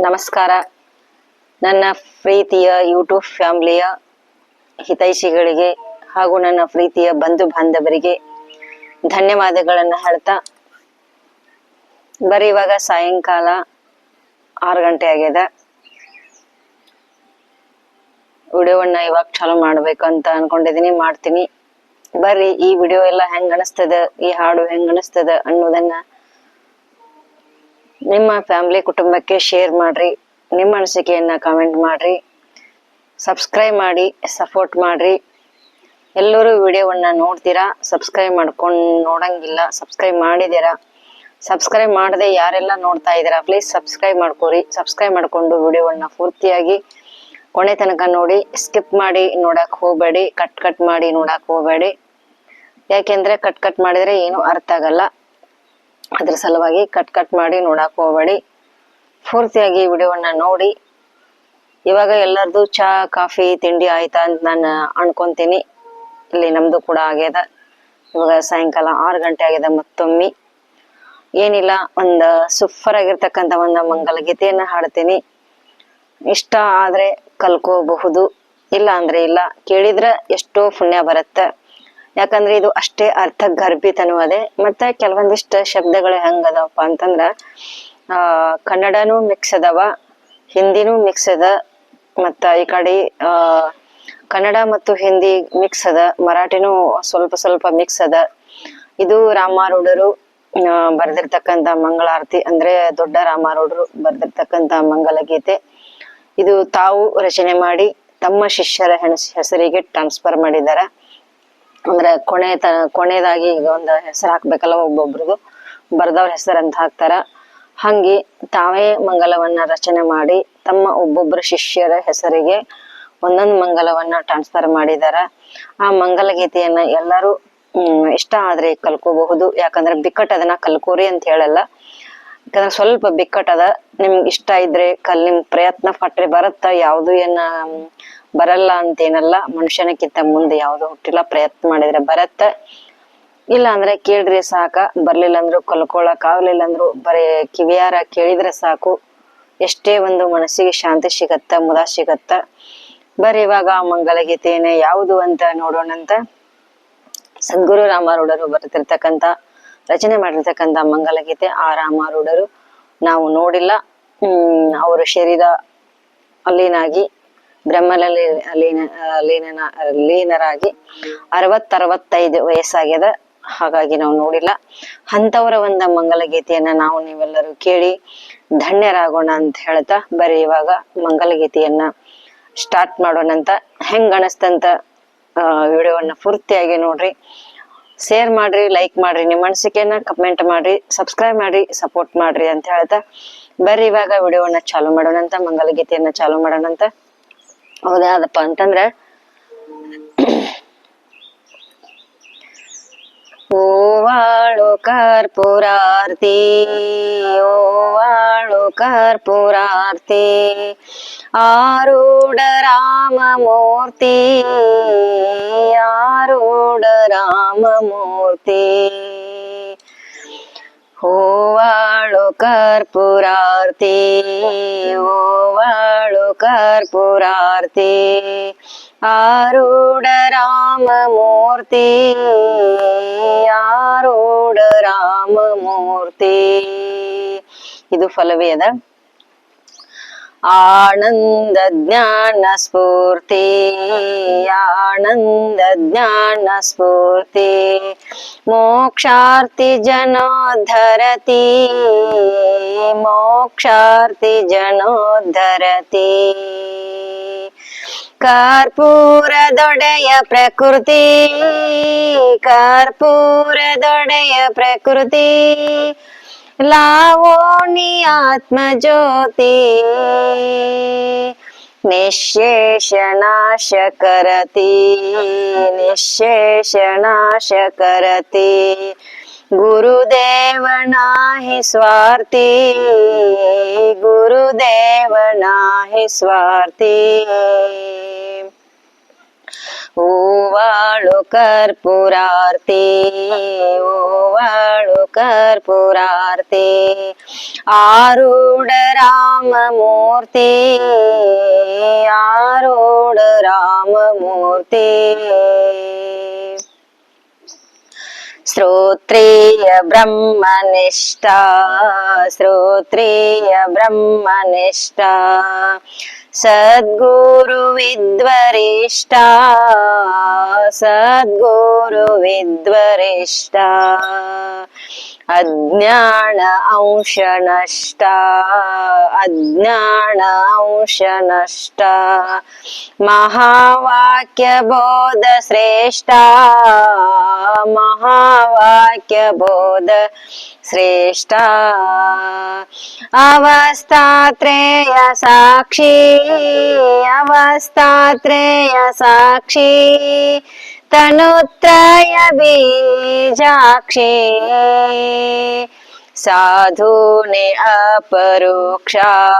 ನಮಸ್ಕಾರ. ನನ್ನ ಪ್ರೀತಿಯ ಯೂಟ್ಯೂಬ್ ಫ್ಯಾಮಿಲಿಯ ಹಿತೈಷಿಗಳಿಗೆ ಹಾಗೂ ನನ್ನ ಪ್ರೀತಿಯ ಬಂಧು ಬಾಂಧವರಿಗೆ ಧನ್ಯವಾದಗಳನ್ನು ಹೇಳ್ತಾ ಬರೀ ಇವಾಗ ಸಾಯಂಕಾಲ ಆರು ಗಂಟೆ ಆಗ್ಯದ ವಿಡಿಯೋವನ್ನ ಇವಾಗ ಚಾಲೂ ಮಾಡಬೇಕು ಅಂತ ಅನ್ಕೊಂಡಿದ್ದೀನಿ ಮಾಡ್ತೀನಿ. ಬರ್ರಿ, ಈ ವಿಡಿಯೋ ಎಲ್ಲ ಹೆಂಗ್ ಅನಿಸ್ತದ, ಈ ಹಾಡು ಹೆಂಗ್ ಅನಿಸ್ತದ ಅನ್ನೋದನ್ನ ನಿಮ್ಮ ಫ್ಯಾಮಿಲಿ ಕುಟುಂಬಕ್ಕೆ ಶೇರ್ ಮಾಡ್ರಿ. ನಿಮ್ಮ ಅನಿಸಿಕೆಯನ್ನ ಕಾಮೆಂಟ್ ಮಾಡ್ರಿ. ಸಬ್ಸ್ಕ್ರೈಬ್ ಮಾಡಿ ಸಪೋರ್ಟ್ ಮಾಡ್ರಿ. ಎಲ್ಲರೂ ವಿಡಿಯೋವನ್ನ ನೋಡ್ತೀರಾ? ಸಬ್ಸ್ಕ್ರೈಬ್ ಮಾಡ್ಕೊಂಡು ನೋಡಂಗಿಲ್ಲ ಸಬ್ಸ್ಕ್ರೈಬ್ ಮಾಡಿದ್ದೀರಾ? ಸಬ್ಸ್ಕ್ರೈಬ್ ಮಾಡದೆ ಯಾರೆಲ್ಲ ನೋಡ್ತಾ ಇದ್ದೀರಾ? Please subscribe ಮಾಡ್ಕೋರಿ. ಸಬ್ಸ್ಕ್ರೈಬ್ ಮಾಡಿಕೊಂಡು ವಿಡಿಯೋವನ್ನ ಪೂರ್ತಿಯಾಗಿ ಕೊನೆ ತನಕ ನೋಡಿ. ಸ್ಕಿಪ್ ಮಾಡಿ, ನೋಡಕ್ ಹೋಗಬೇಡಿ. ಕಟ್ ಕಟ್ ಮಾಡಿ, ನೋಡಕ್ ಹೋಗಬೇಡಿ. ಯಾಕೆಂದ್ರೆ ಕಟ್ ಕಟ್ ಮಾಡಿದ್ರೆ ಏನು ಅರ್ಥ ಆಗಲ್ಲ. ಅದ್ರ ಸಲುವಾಗಿ ಕಟ್ ಕಟ್ ಮಾಡಿ ನೋಡಕ್ ಹೋಗ್ಬೇಡಿ. ಪೂರ್ತಿಯಾಗಿ ವಿಡಿಯೋವನ್ನ ನೋಡಿ. ಇವಾಗ ಎಲ್ಲರದು ಚಾ, ಕಾಫಿ, ತಿಂಡಿ ಆಯ್ತಾ ಅಂತ ನಾನು ಅನ್ಕೊಂತೀನಿ. ಇಲ್ಲಿ ನಮ್ದು ಕೂಡ ಆಗ್ಯದ. ಇವಾಗ ಸಾಯಂಕಾಲ ಆರು ಗಂಟೆ ಆಗ್ಯದ ಮತ್ತೊಮ್ಮೆ. ಏನಿಲ್ಲ, ಒಂದು ಸೂಪರ್ ಆಗಿರ್ತಕ್ಕಂಥ ಒಂದು ಮಂಗಲಗೀತೆಯನ್ನ ಹಾಡ್ತೀನಿ. ಇಷ್ಟ ಆದರೆ ಕಲ್ಕೋಬಹುದು ಇಲ್ಲ ಅಂದ್ರೆ ಇಲ್ಲ. ಕೇಳಿದ್ರೆ ಎಷ್ಟೋ ಪುಣ್ಯ ಬರುತ್ತೆ. ಯಾಕಂದ್ರೆ ಇದು ಅಷ್ಟೇ ಅರ್ಥ ಗರ್ಭಿತನೂ ಮತ್ತೆ ಕೆಲವೊಂದಿಷ್ಟು ಶಬ್ದಗಳು ಹೆಂಗದವಪ್ಪ ಅಂತಂದ್ರ, ಆ, ಕನ್ನಡನೂ ಮಿಕ್ಸ್ ಅದಾವ, ಹಿಂದಿನೂ ಮಿಕ್ಸ್ ಅದ, ಮತ್ತ ಈ ಕಡೆ, ಆ, ಕನ್ನಡ ಮತ್ತು ಹಿಂದಿ ಮಿಕ್ಸ್ ಅದ, ಮರಾಠಿನೂ ಸ್ವಲ್ಪ ಸ್ವಲ್ಪ ಮಿಕ್ಸ್ ಅದ. ಇದು ರಾಮಾರೂಢರು ಬರೆದಿರ್ತಕ್ಕಂಥ ಮಂಗಳಾರತಿ, ಅಂದ್ರೆ ದೊಡ್ಡ ರಾಮಾರೂಢರು ಬರ್ದಿರ್ತಕ್ಕಂಥ ಮಂಗಲಗೀತೆ. ಇದು ತಾವು ರಚನೆ ಮಾಡಿ ತಮ್ಮ ಶಿಷ್ಯರ ಹೆಣಸ್ ಹೆಸರಿಗೆ ಟ್ರಾನ್ಸ್ಫರ್ ಮಾಡಿದ್ದಾರೆ ಅಂದ್ರೆ ಕೊನೆ ತ ಕೊನೆಯದಾಗಿ ಈಗ ಒಂದು ಹೆಸರು ಹಾಕ್ಬೇಕಲ್ಲ ಒಬ್ಬೊಬ್ರದು ಬರ್ದವ್ರ ಅಂತ ಹಾಕ್ತಾರ. ಹಂಗೆ ತಾವೇ ಮಂಗಲವನ್ನ ರಚನೆ ಮಾಡಿ ತಮ್ಮ ಒಬ್ಬೊಬ್ಬರ ಶಿಷ್ಯರ ಹೆಸರಿಗೆ ಒಂದೊಂದು ಮಂಗಲವನ್ನ ಟ್ರಾನ್ಸ್ಫರ್ ಮಾಡಿದಾರ. ಆ ಮಂಗಲ ಗೀತೆಯನ್ನ ಎಲ್ಲರೂ ಇಷ್ಟ ಆದ್ರೆ ಕಲ್ಕೋಬಹುದು. ಯಾಕಂದ್ರೆ ಬಿಕ್ಕಟ್ ಅದನ್ನ ಕಲ್ಕೋರಿ ಅಂತ ಹೇಳಲ್ಲ. ಯಾಕಂದ್ರೆ ಸ್ವಲ್ಪ ಬಿಕ್ಕಟ್ಟದ ನಿಮ್ಗೆ ಇಷ್ಟ ಇದ್ರೆ ಕಲ್, ನಿಮ್ ಪ್ರಯತ್ನ ಪಟ್ರೆ ಬರತ್ತ? ಯಾವ್ದು ಏನ ಬರಲ್ಲ ಅಂತೇನಲ್ಲ, ಮನುಷ್ಯನಕ್ಕಿಂತ ಮುಂದೆ ಯಾವ್ದು ಹುಟ್ಟಿಲ್ಲ, ಪ್ರಯತ್ನ ಮಾಡಿದ್ರೆ ಬರತ್ತ. ಇಲ್ಲ ಅಂದ್ರೆ ಕೇಳ್ರಿ ಸಾಕ, ಬರ್ಲಿಲ್ಲ ಅಂದ್ರು ಕಲ್ಕೊಳಕ್ ಆಗ್ಲಿಲ್ಲ ಅಂದ್ರು, ಬರೀ ಕಿವಿಯಾರ ಕೇಳಿದ್ರೆ ಸಾಕು. ಎಷ್ಟೇ ಒಂದು ಮನಸ್ಸಿಗೆ ಶಾಂತಿ ಸಿಗತ್ತ, ಮುದ ಸಿಗತ್ತ. ಬರೀ ಇವಾಗ ಆ ಮಂಗಲಗೀತೆಯನ್ನ ಯಾವುದು ಅಂತ ನೋಡೋಣಂತ ಸದ್ಗುರು ರಾಮಾರೂಢರು ಬರ್ತಿರ್ತಕ್ಕಂಥ ರಚನೆ ಮಾಡಿರ್ತಕ್ಕಂಥ ಮಂಗಲಗೀತೆ ಆ ರಾಮಾರೂಢರು ನಾವು ನೋಡಿಲ್ಲ. ಹ್ಮ್, ಅವರ ಶರೀರ ಅಲೀನಾಗಿ ಬ್ರಹ್ಮನಲ್ಲಿ ಲೀನ ಲೀನನ ಲೀನರಾಗಿ ಅರವತ್ತರವತ್ತೈದು ವಯಸ್ಸಾಗ್ಯದ. ಹಾಗಾಗಿ ನಾವು ನೋಡಿಲ್ಲ. ಅಂಥವರ ಒಂದ ಮಂಗಲಗೀತೆಯನ್ನ ನಾವು ನೀವೆಲ್ಲರೂ ಕೇಳಿ ಧನ್ಯರಾಗೋಣ ಅಂತ ಹೇಳ್ತಾ ಬರೀ ಇವಾಗ ಮಂಗಲಗೀತೆಯನ್ನ ಸ್ಟಾರ್ಟ್ ಮಾಡೋಣ ಅಂತ. ಹೆಂಗ್ ಅನಸ್ತಂತ ವಿಡಿಯೋವನ್ನ ಪೂರ್ತಿಯಾಗಿ ನೋಡ್ರಿ. ಶೇರ್ ಮಾಡ್ರಿ ಲೈಕ್ ಮಾಡ್ರಿ. ನಿಮ್ಮ ಅನಿಸಿಕೆಯನ್ನ ಕಮೆಂಟ್ ಮಾಡ್ರಿ ಸಬ್ಸ್ಕ್ರೈಬ್ ಮಾಡ್ರಿ ಸಪೋರ್ಟ್ ಮಾಡ್ರಿ ಅಂತ ಹೇಳ್ತಾ ಬರ್ರಿ ಇವಾಗ ವಿಡಿಯೋವನ್ನ ಚಾಲು ಮಾಡೋಣಂತ ಮಂಗಲಗೀತೆಯನ್ನ ಚಾಲು ಮಾಡೋಣಂತ ಹೌದಾದಪ್ಪ ಅಂತಂದ್ರೆ ಓವಾಳು ಕರ್ಪೂರಾರ್ತಿ ಓವಾಳು ಕರ್ಪೂರಾರ್ತಿ ಆರೂಢ ರಾಮ ಮೂರ್ತಿ ಆರೂಢ ರಾಮ ಮೂರ್ತಿ ಹೂವಾಳು ಕರ್ಪೂರಾರ್ತಿ ಹೂವಾಳು ಕರ್ಪೂರಾರ್ತಿ ಆರೂಢ ರಾಮ ಮೂರ್ತಿ ಆರೂಢ ರಾಮ ಮೂರ್ತಿ ಇದು ಫಲವೇ ಅದ ಆನಂದ ಜ್ಞಾನ ಸ್ಫೂರ್ತಿ ಆನಂದ ಜ್ಞಾನ ಸ್ಫೂರ್ತಿ ಮೋಕ್ಷಾರ್ತಿ ಜನೋದ್ಧರತಿ ಮೋಕ್ಷಾರ್ತಿ ಜನೋದ್ಧರತಿ ಕರ್ಪೂರದೊಡೆಯ ಪ್ರಕೃತಿ ಕರ್ಪೂರದೊಡೆಯ ಪ್ರಕೃತಿ લાવોની આત્મજ્યોતિ નિશેષનાશ કરતી નિશેષનાશ કરતી ગુરુદેવ નાહી સ્વાર્થી ગુરુદેવ નાહી સ્વાર્થી ઓ ఓవాళు కర్పూరార్తి. ఓవాళు కర్పూరార్తి. ఆరుడ రామమూర్తి. ఆరుడ రామమూర్తి. श्रोत्रेय ब्रह्मनिष्ठा श्रोत्रेय ब्रह्मनिष्ठा सद्गुरुविद्वरिष्ठा सद्गुरुविद्वरिष्ठा अज्ञान अंश नष्टा अज्ञान अंश नष्टा महावाक्यबोध श्रेष्ठा। महावाक्यबोध श्रेष्ठा अवस्थात्रेय साक्षी अवस्थात्रेय साक्षी। तनुत्रय बीजाक्षी। साधूनि अपरोक्षा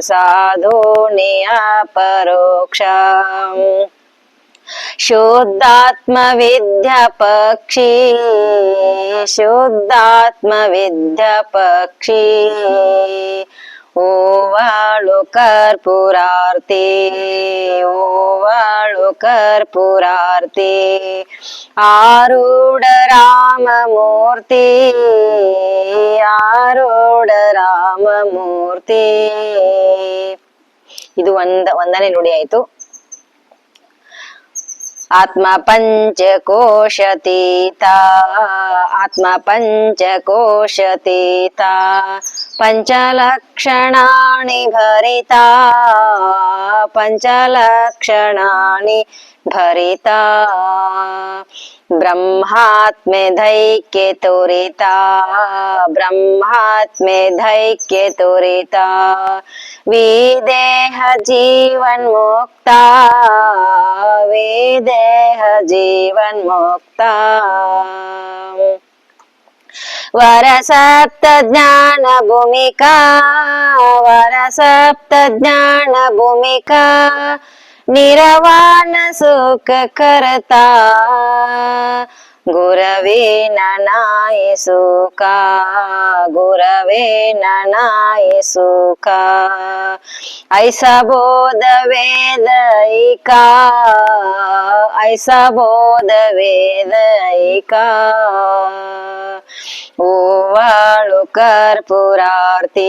साधूनि अपरोक्षा शुद्धात्मविद्या पक्षी शुद्धात्मविद्या पक्षी ಓವಾಳು ಕರ್ಪೂರಾರ್ತಿ ಓವಾಳು ಕರ್ಪೂರಾರ್ತಿ ಆರೂಢ ರಾಮಮೂರ್ತಿ ಆರೂಢ ರಾಮಮೂರ್ತಿ ಇದು ಒಂದ ಒಂದನೇ ನುಡಿ ಆಯ್ತು आत्मा पञ्चकोशतीता आत्मा पञ्चकोशतीता पञ्चलक्षणानि भरिता। पञ्चलक्षणानि भरिता। ब्रह्मात्मधैक्य तुरिता ब्रह्मात्मधैक्य तोरिता विदेह जीवन मुक्ता विदेह जीवन मुक्ता ज्ञान भूमिका निरवान सुख करता। गुरवे नाय सुका गुरवे नाय सुका ऐसा बोध वेदैका ऐसा बोध वेदैका ಓವಾಳು ಕರ್ಪೂರಾರ್ತಿ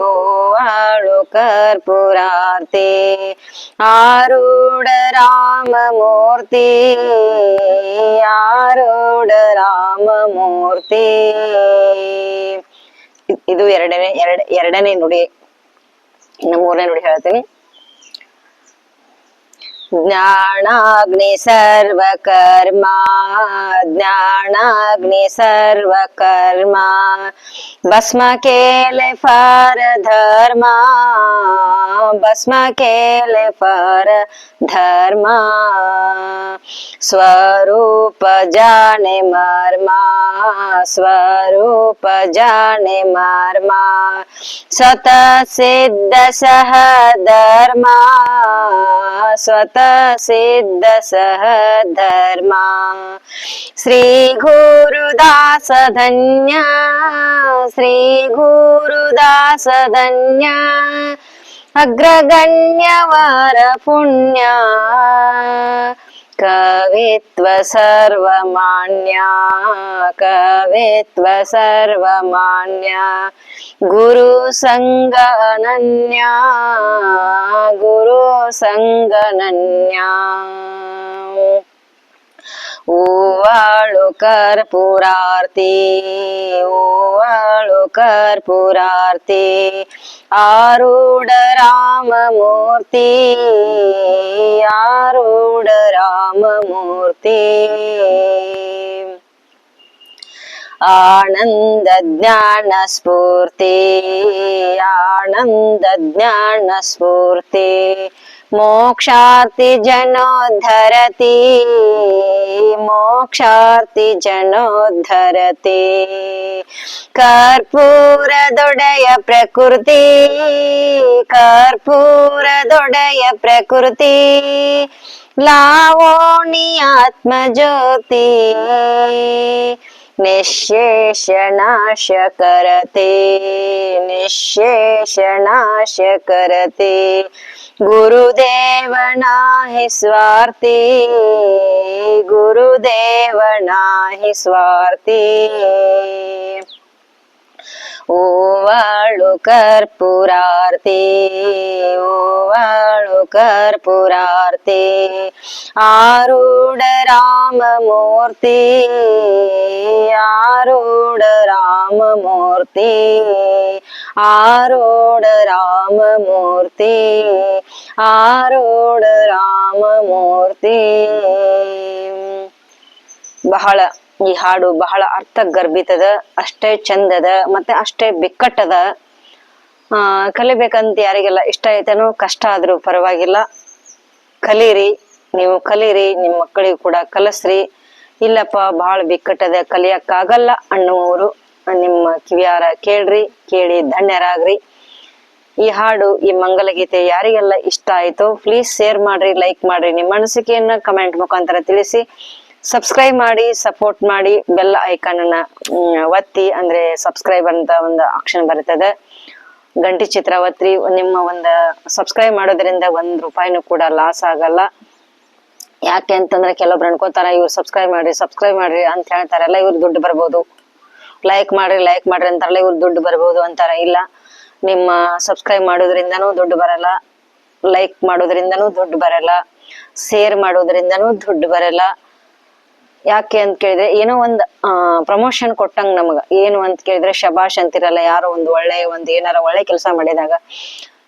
ಓವಾಳು ಕರ್ಪೂರಾರ್ತಿ ಆರೂಢ ರಾಮಮೂರ್ತಿ ಆರೂಢ ರಾಮಮೂರ್ತಿ ಇ- ಇದು ಎರಡನೇ ಎರಡ ಎರಡನೇ ನುಡಿ ಇನ್ನು ಮೂರನೇ ನುಡಿ ಹೇಳ್ತೀನಿ ज्ञानाग्निसर्वकर्मा ज्ञानाग्निसर्वकर्मा के लिए भस्मकेले फरधर्मा स्वरूप जाने मर्मा, स्वरूप जाने मर्मा स्वतः सिद्ध सह धर्मा स्वतः सिद्ध सह धर्मा श्री गुरुदास धन्य श्री गुरुदास धन्य अग्रगण्यवर पुण्य कवित्व सर्वमान्या कवित्व सर्वमान्या गुरु संग गुरुसङ्गनन्या गुरुसङ्गनन्या ओवाळु कर्पूरार्ति ओवाळु कर्पूरार्ति आरूढ राममूर्ति आरूढ राम मूर्ति आनंद ज्ञान स्फूर्ति राममूर्ति। आनन्दज्ञानस्फूर्ति आनन्दज्ञानस्फूर्ति। मोक्षार्ति जनोद्धरति मोक्षार्ति कर्पूर कर्पूरदोडय प्रकृति कर्पूर कर्पूरदोडय प्रकृति। लावोनी आत्मज्योती. निःशेष नाश करते. निशेष नाश करते. गुरुदेव नाही स्वार्थी. गुरुदेव नाही स्वार्थी. ಓವಾಳು ಕರ್ಪೂರಾರ್ತಿ ಓವಾಳು ಕರ್ಪೂರಾರ್ತಿ ಆರೂಢ ರಾಮ ಮೂರ್ತಿ ಆರೂಢ ರಾಮ ಮೂರ್ತಿ ಆರೂಢ ರಾಮ ಮೂರ್ತಿ ಆರೂಢ ರಾಮ ಮೂರ್ತಿ ಬಹಳ ಈ ಹಾಡು ಬಹಳ ಅರ್ಥ ಗರ್ಭಿತದ ಅಷ್ಟೇ ಚಂದದ, ಮತ್ತೆ ಅಷ್ಟೇ ಬಿಕ್ಕಟ್ಟದ. ಆ, ಕಲಿಬೇಕಂತ ಯಾರಿಗೆಲ್ಲ ಇಷ್ಟ ಐತನೋ ಕಷ್ಟ ಆದ್ರೂ ಪರವಾಗಿಲ್ಲ. ಕಲೀರಿ, ನೀವು ಕಲೀರಿ ನಿಮ್ಮ ಮಕ್ಕಳಿಗೂ ಕೂಡ ಕಲಿಸ್ರಿ. ಇಲ್ಲಪ್ಪ ಬಹಳ ಬಿಕ್ಕಟ್ಟದ ಕಲಿಯಕ್ಕಾಗಲ್ಲ ಅನ್ನುವರು ನಿಮ್ಮ ಕಿವಿಯಾರ ಕೇಳ್ರಿ, ಕೇಳಿ ಧನ್ಯರಾಗ್ರಿ. ಈ ಹಾಡು, ಈ ಮಂಗಲಗೀತೆ ಯಾರಿಗೆಲ್ಲ ಇಷ್ಟ ಆಯ್ತು ಪ್ಲೀಸ್ ಶೇರ್ ಮಾಡ್ರಿ ಲೈಕ್ ಮಾಡ್ರಿ. ನಿಮ್ಮ ಅನಿಸಿಕೆಯನ್ನ ಕಮೆಂಟ್ ಮುಖಾಂತರ ತಿಳಿಸಿ. ಸಬ್ಸ್ಕ್ರೈಬ್ ಮಾಡಿ ಸಪೋರ್ಟ್ ಮಾಡಿ ಬೆಲ್ ಐಕಾನ್ ಅನ್ನ ಒತ್ತಿ, ಅಂದ್ರೆ ಸಬ್ಸ್ಕ್ರೈಬ್ ಅಂತ ಒಂದು ಆಪ್ಷನ್ ಬರ್ತದೆ. ಗಂಟಿ ಚಿತ್ರ ಒತ್ತಿ, ನಿಮ್ಮ ಒಂದು ಸಬ್ಸ್ಕ್ರೈಬ್ ಮಾಡೋದ್ರಿಂದ ಒಂದ್ ರೂಪಾಯಿನೂ ಕೂಡ ಲಾಸ್ ಆಗಲ್ಲ. ಯಾಕೆ ಅಂತಂದ್ರೆ ಕೆಲವೊಬ್ರು ಅನ್ಕೋತಾರ, ಇವ್ರು ಸಬ್ಸ್ಕ್ರೈಬ್ ಮಾಡ್ರಿ ಸಬ್ಸ್ಕ್ರೈಬ್ ಮಾಡ್ರಿ ಅಂತ ಹೇಳ್ತಾರಲ್ಲ, ಇವ್ರು ದುಡ್ಡು ಬರ್ಬೋದು. ಲೈಕ್ ಮಾಡ್ರಿ ಲೈಕ್ ಮಾಡ್ರಿ ಅಂತಾರಲ್ಲ, ಇವ್ರು ದುಡ್ಡು ಬರ್ಬೋದು ಅಂತಾರ. ಇಲ್ಲ, ನಿಮ್ಮ ಸಬ್ಸ್ಕ್ರೈಬ್ ಮಾಡೋದ್ರಿಂದನೂ ದುಡ್ಡು ಬರಲ್ಲ ಲೈಕ್ ಮಾಡೋದ್ರಿಂದನೂ ದುಡ್ಡು ಬರಲ್ಲ ಶೇರ್ ಮಾಡೋದ್ರಿಂದನೂ ದುಡ್ಡು ಬರಲ್ಲ. ಯಾಕೆ ಅಂತ ಕೇಳಿದ್ರೆ, ಏನೋ ಒಂದ್ ಪ್ರಮೋಷನ್ ಕೊಟ್ಟಂಗ್ ನಮಗ. ಏನು ಅಂತ ಕೇಳಿದ್ರೆ ಶಬಾಷ್ ಅಂತಿರಲ್ಲ, ಯಾರೋ ಒಂದು ಒಳ್ಳೆ ಒಂದ್ ಏನಾರ ಒಳ್ಳೆ ಕೆಲಸ ಮಾಡಿದಾಗ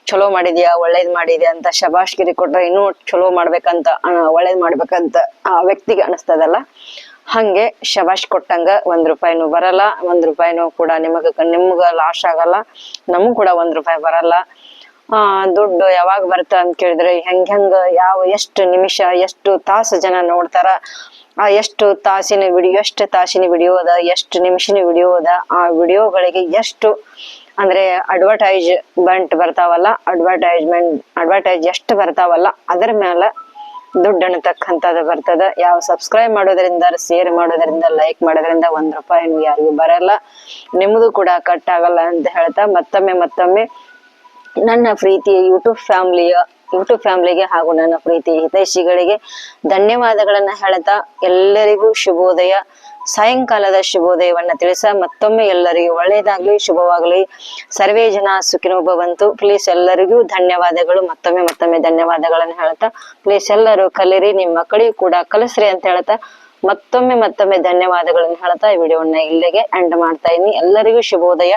ಚಲೋ ಮಾಡಿದ್ಯಾ? ಒಳ್ಳೇದ್ ಮಾಡಿದ್ಯಾ? ಅಂತ ಶಬಾಷ್ ಗಿರಿ ಕೊಟ್ರೆ, ಇನ್ನೂ ಚಲೋ ಮಾಡ್ಬೇಕಂತ ಒಳ್ಳೇದ್ ಮಾಡ್ಬೇಕಂತ ಆ ವ್ಯಕ್ತಿಗೆ ಅನಿಸ್ತದಲ್ಲ? ಹಂಗೆ ಶಬಾಷ್ ಕೊಟ್ಟಂಗ ಒಂದ್ ರೂಪಾಯಿನೂ ಬರಲ್ಲ, ಒಂದ್ ರೂಪಾಯಿನೂ ಕೂಡ ನಿಮಗ, ನಿಮ್ಗ ಲಾಸ್ ಆಗಲ್ಲ, ನಮಗೂ ಕೂಡ ಒಂದ್ ರೂಪಾಯಿ ಬರಲ್ಲ. ಆ, ದುಡ್ಡು ಯಾವಾಗ ಬರ್ತ ಅಂತ ಕೇಳಿದ್ರೆ, ಹೆಂಗ್, ಹೆಂಗ, ಯಾವ, ಎಷ್ಟು ನಿಮಿಷ, ಎಷ್ಟು ತಾಸು ಜನ ನೋಡ್ತಾರ? ಆ ಎಷ್ಟು ತಾಸಿನ ವಿಡಿಯೋ, ಎಷ್ಟು ತಾಸಿನ ವಿಡಿಯೋ ಅದ, ಎಷ್ಟು ನಿಮಿಷನ ವಿಡಿಯೋ ಅದ, ಆ ವಿಡಿಯೋಗಳಿಗೆ ಎಷ್ಟು ಅಂದ್ರೆ ಅಡ್ವರ್ಟೈಸ್ ಬಂಟ್ ಬರ್ತಾವಲ್ಲ ಅಡ್ವರ್ಟೈಸ್ಮೆಂಟ್ ಅಡ್ವರ್ಟೈಸ್ ಎಷ್ಟು ಬರ್ತಾವಲ್ಲ, ಅದರ ಮೇಲೆ ದುಡ್ಡು ಅನ್ನತಕ್ಕಂಥದ್ದು ಬರ್ತದ. ಯಾವ ಸಬ್ಸ್ಕ್ರೈಬ್ ಮಾಡೋದ್ರಿಂದ ಶೇರ್ ಮಾಡೋದ್ರಿಂದ ಲೈಕ್ ಮಾಡೋದ್ರಿಂದ ಒಂದ್ ರೂಪಾಯಿ ಯಾರಿಗೂ ಬರಲ್ಲ. ನಿಮ್ಮದು ಕೂಡ ಕಟ್ ಆಗಲ್ಲ ಅಂತ ಹೇಳ್ತಾ ಮತ್ತೊಮ್ಮೆ ಮತ್ತೊಮ್ಮೆ ನನ್ನ ಪ್ರೀತಿಯ ಯೂಟ್ಯೂಬ್ ಫ್ಯಾಮಿಲಿಯ ಯೂಟ್ಯೂಬ್ ಫ್ಯಾಮಿಲಿಗೆ ಹಾಗೂ ನನ್ನ ಪ್ರೀತಿ ಹಿತೈಷಿಗಳಿಗೆ ಧನ್ಯವಾದಗಳನ್ನ ಹೇಳ್ತಾ ಎಲ್ಲರಿಗೂ ಶುಭೋದಯ. ಸಾಯಂಕಾಲದ ಶುಭೋದಯವನ್ನ ತಿಳಿಸ ಮತ್ತೊಮ್ಮೆ ಎಲ್ಲರಿಗೂ ಒಳ್ಳೆಯದಾಗ್ಲಿ, ಶುಭವಾಗಲಿ. ಸರ್ವೇ ಜನ ಸುಖಿನೋ ಬಂತು. ಪ್ಲೀಸ್ ಎಲ್ಲರಿಗೂ ಧನ್ಯವಾದಗಳು. ಮತ್ತೊಮ್ಮೆ ಮತ್ತೊಮ್ಮೆ ಧನ್ಯವಾದಗಳನ್ನು ಹೇಳ್ತಾ ಪ್ಲೀಸ್ ಎಲ್ಲರೂ ಕಲಿರಿ, ನಿಮ್ಮ ಮಕ್ಕಳಿಗೂ ಕೂಡ ಕಲಿಸ್ರಿ ಅಂತ ಹೇಳ್ತಾ, ಮತ್ತೊಮ್ಮೆ ಮತ್ತೊಮ್ಮೆ ಧನ್ಯವಾದಗಳನ್ನು ಹೇಳ್ತಾ ಈ ವಿಡಿಯೋನ ಇಲ್ಲಿಗೆ ಎಂಡ್ ಮಾಡ್ತಾ ಇದೀನಿ ಎಲ್ಲರಿಗೂ ಶುಭೋದಯ.